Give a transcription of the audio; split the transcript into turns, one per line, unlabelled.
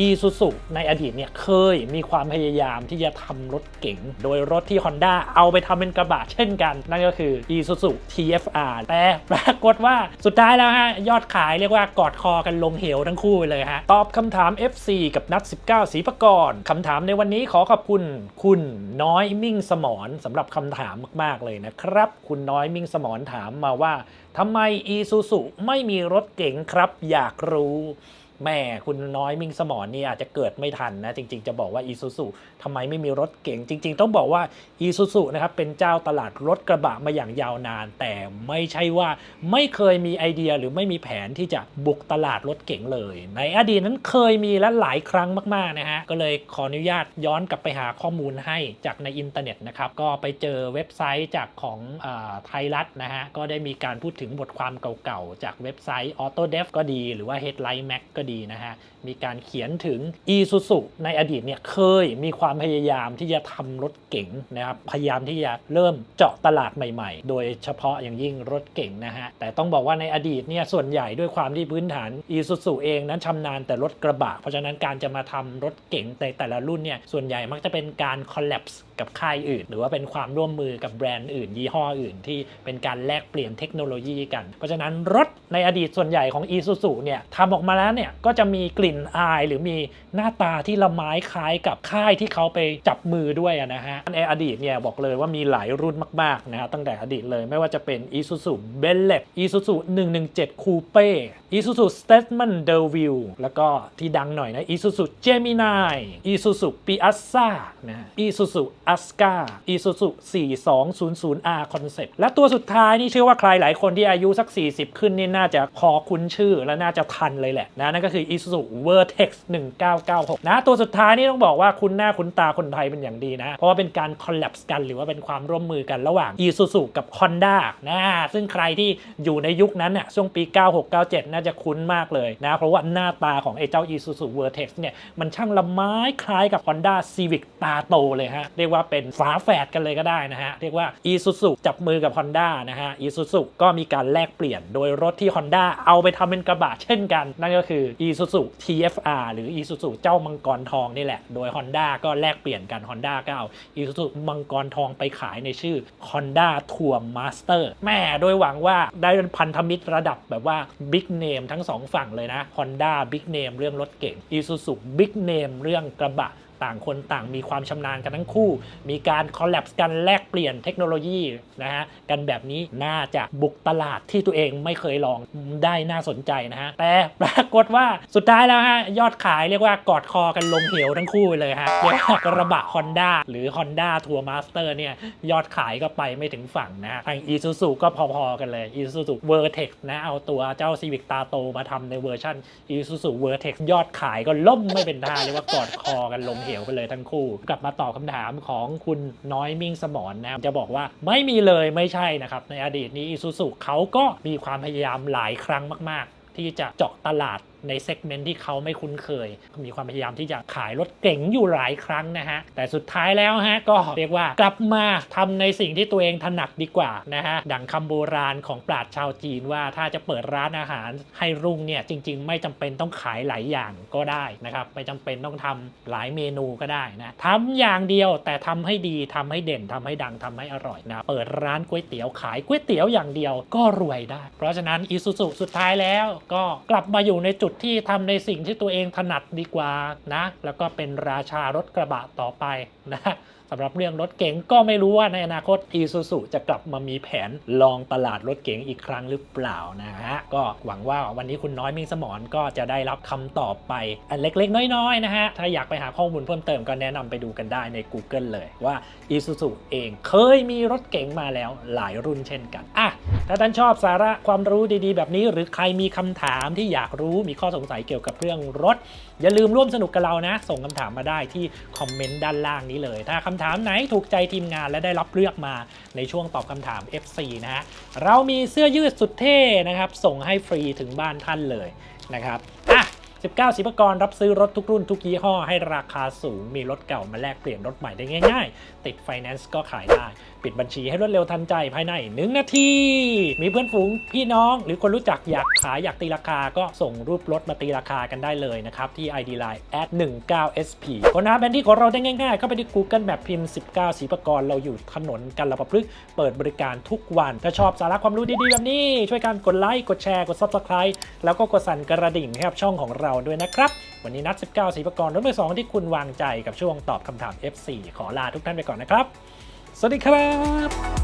อีซูซูในอดีตเนี่ยเคยมีความพยายามที่จะทำรถเก๋ง โดยรถที่ Honda เอาไปทำเป็นกระบะเช่นกัน นั่นก็คือ Isuzu TFR แต่ปรากฏว่าสุดท้ายแล้วฮะ ยอดขายเรียกว่ากอดคอกันลงเหวทั้งคู่เลยฮะ ตอบคำถาม FC กับนัด 19 สีประกรคำถามในวันนี้ขอขอบคุณ คุณน้อยมิ่งสมรสำหรับคำถามมากๆเลยนะครับ คุณน้อยมิ่งสมรถามมาว่าทำไม Isuzu ไม่มีรถเก๋งครับ อยากรู้ แม่คุณน้อยมิงสมอนนี่อาจจะเกิดไม่ทันนะ จริง ๆ จะบอกว่า e s u z u ทำไมไม่มีรถเก๋งจริง ๆ ต้องบอกว่า e s u z u นะครับเป็นเจ้าตลาดรถกระบะมาอย่างยาวนาน แต่ไม่ใช่ว่าไม่เคยมีไอเดียหรือไม่มีแผนที่จะบุกตลาดรถเก๋งเลย ในอดีตนั้นเคยมีและหลายครั้งมากๆนะฮะก็เลยขออนุญาตย้อนกลับไปหาข้อมูลให้จากในอินเทอร์เน็ตนะครับก็ไปเจอเว็บไซต์จากของอไทยรัฐนะฮะก็ได้มีการพูดถึงบทความเก่าๆจากเว็บไซต์ AutoDev ก็ดีหรือว่า Headline Mac ก็ดีนะฮะ มีการเขียนถึง Isuzu ในอดีตเนี่ยเคยมีความพยายามที่จะทำรถเก๋งนะครับ พยายามที่จะเริ่มเจาะตลาดใหม่ๆ โดยเฉพาะอย่างยิ่งรถเก๋งนะฮะ แต่ต้องบอกว่าในอดีตเนี่ยส่วนใหญ่ด้วยความที่พื้นฐาน Isuzu เองนั้นชำนาญแต่รถกระบะ เพราะฉะนั้นการจะมาทำรถเก๋งในแต่ละรุ่นเนี่ยส่วนใหญ่มักจะเป็นการคอล l ล p s กับค่ายอื่น หรือว่าเป็นความร่วมมือกับแบรนด์อื่น ยี่ห้ออื่น ที่เป็นการแลกเปลี่ยนเทคโนโลยีกัน เพราะฉะนั้นรถในอดีตส่วนใหญ่ของ Isuzu เนี่ยทำออกมาแล้วเนี่ยก็จะมีกลิ่นอาย หรือมีหน้าตาที่ละไม้คล้ายกับค่ายที่เขาไปจับมือด้วยนะฮะในอดีตเนี่ยบอกเลยว่ามีหลายรุ่นมากๆนะฮะตั้งแต่อดีตเลยไม่ว่าจะเป็น Isuzu b e l l e t Isuzu 117 Coupe Isuzu Statement d e v i l แล้วก็ที่ดังหน่อยนะ Isuzu Gemini Isuzu Piazza นะ Isuzu Asca Isuzu 4200R Concept และตัวสุดท้ายนี่เชื่อว่าใครหลายคนที่อายุสัก 40 ขึ้นนี่น่าจะพอคุ้นชื่อและน่าจะทันเลยแหละนะนั่นก็คือ Isuzu Vertex 1996 นะตัวสุดท้ายนี่ต้องบอกว่าคุณหน้าคุณตาคนไทยเป็นอย่างดีนะ เพราะว่าเป็นการคอล l ล p s กันหรือว่าเป็นความร่วมมือกันระหว่าง Isuzu กับ Honda นะซึ่งใครที่อยู่ในยุคนั้นน่ะช่วงปี 96-97 น่าจะคุ้นมากเลยนะ เพราะว่าหน้าตาของไอ้เจ้า Isuzu Vertex เนี่ยมันช่างละไม้คล้ายกับ Honda Civic ตาโตเลยฮะเรียกว่าว่าเป็นฝาแฝดกันเลยก็ได้นะฮะ เรียกว่า Isuzu จับมือกับ Honda นะฮะ Isuzu ก็มีการแลกเปลี่ยนโดยรถที่ Honda เอาไปทำเป็นกระบะเช่นกัน นั่นก็คือ Isuzu TFR หรือ Isuzu เจ้ามังกรทองนี่แหละ โดย Honda ก็แลกเปลี่ยนกัน Honda ก็เอา Isuzu มังกรทองไปขายในชื่อ Honda Tour Master แม่โดยหวังว่าได้เป็นพันธมิตรระดับแบบว่า Big Name ทั้งสองฝั่งเลยนะ Honda Big Name เรื่องรถเก่ง Isuzu Big Name เรื่องกระบะ ต่างคนต่างมีความชำนาญกันทั้งคู่ มีการคอลแลบกันแลกเปลี่ยนเทคโนโลยีนะฮะกันแบบนี้น่าจะบุกตลาดที่ตัวเองไม่เคยลองได้น่าสนใจนะฮะแต่ปรากฏว่าสุดท้ายแล้วฮะยอดขายเรียกว่ากอดคอกันลงเหวทั้งคู่ไปเลยฮะเรียกว่ากระบะ Honda หรือ Honda Tour Master เนี่ยยอดขายก็ไปไม่ถึงฝั่งนะฮะทาง Isuzu ก็พอๆกันเลย Isuzu Vertex นะเอาตัวเจ้า Civic ตาโตมาทำในเวอร์ชัน Isuzu Vertex ยอดขายก็ล่มไม่เป็นท่าเรียกว่ากอดคอกันลงเหวไปเลยทั้งคู่ กลับมาตอบคำถามของคุณน้อยมิ่งสมอนนะครับจะบอกว่าไม่มีเลยไม่ใช่นะครับ ในอดีตนี้อิซูซุเขาก็มีความพยายามหลายครั้งมาก ๆ ที่จะเจาะตลาด ในเซกเมนต์ที่เขาไม่คุ้นเคย มีความพยายามที่จะขายรถเก๋งอยู่หลายครั้งนะฮะ แต่สุดท้ายแล้วฮะก็เรียกว่ากลับมาทำในสิ่งที่ตัวเองถนัดดีกว่านะฮะ ดังคำโบราณของปราชญ์ชาวจีนว่าถ้าจะเปิดร้านอาหารให้รุ่งเนี่ยจริง ๆ ไม่จำเป็นต้องขายหลายอย่างก็ได้นะครับไม่จำเป็นต้องทำหลายเมนูก็ได้นะทำอย่างเดียวแต่ทำให้ดีทำให้เด่นทำให้ดังทำให้อร่อยนะเปิดร้านก๋วยเตี๋ยวขายก๋วยเตี๋ยวอย่างเดียวก็รวยได้ เพราะฉะนั้นอีซูซูสุดท้ายแล้วก็กลับมาอยู่ในจุดที่ทำในสิ่งที่ตัวเองถนัดดีกว่านะ แล้วก็เป็นราชารถกระบะต่อไปนะำหรับเรื่องรถเก๋งก็ไม่รู้ว่าในอนาคต Isuzu จะกลับมามีแผนลองตลาดรถเก๋งอีกครั้งหรือเปล่านะฮะก็หวังว่าวันนี้คุณน้อยมิงสมรก็จะได้รับคำตอบไปอันเล็กๆ น้อยๆนะฮะถ้าอยากไปหาข้อมูลเพิ่มเติมก็แนะนำไปดูกันได้ใน Google เลยว่า Isuzu เองเคยมีรถเก๋งมาแล้วหลายรุ่นเช่นกันอะถ้าท่านชอบสาระความรู้ดีๆ แบบนี้ หรือใครมีคำถามที่อยากรู้มีข้อสงสัยเกี่ยวกับเรื่องรถ อย่าลืมร่วมสนุกกับเรานะ ส่งคำถามมาได้ที่คอมเมนต์ด้านล่างนี้เลยถ้าคำถามถามไหนถูกใจทีมงานและได้รับเลือกมาในช่วงตอบคำถาม FC นะฮะเรามีเสื้อยืดสุดเท่นะครับ ส่งให้ฟรีถึงบ้านท่านเลยนะครับ 19สิบกรรับซื้อรถทุกรุ่นทุกยี่ห้อให้ราคาสูง มีรถเก่ามาแลกเปลี่ยนรถใหม่ได้ง่ายๆ ติดไฟแนนซ์ก็ขายได้ ปิดบัญชีให้รวดเร็วทันใจภายใน 1 นาที มีเพื่อนฝูงพี่น้อง หรือคนรู้จักอยากขายอยากตีราคาก็ส่งรูปรถมาตีราคากันได้เลยนะครับ ที่ ID Line at 19sp ค้นหาแบรนด์ที่ของเราได้ง่ายๆ เข้าไปที่ Google แบบพิมพ์ 19สีประกรเราอยู่ถนนกันละประพฤกษ์เปิดบริการทุกวันถ้าชอบสาระความรู้ดีๆแบบนี้ช่วยกันกดไลค์กดแชร์กด Subscribe แล้วก็กดสั่นกระดิ่งให้กับช่องของเราด้วยนะครับ วันนี้นัด 19สีประกรรถมือสองที่คุณวางใจกับช่วงตอบคำถาม F4 ขอลาทุกท่านไปก่อนนะครับ สวัสดีครับ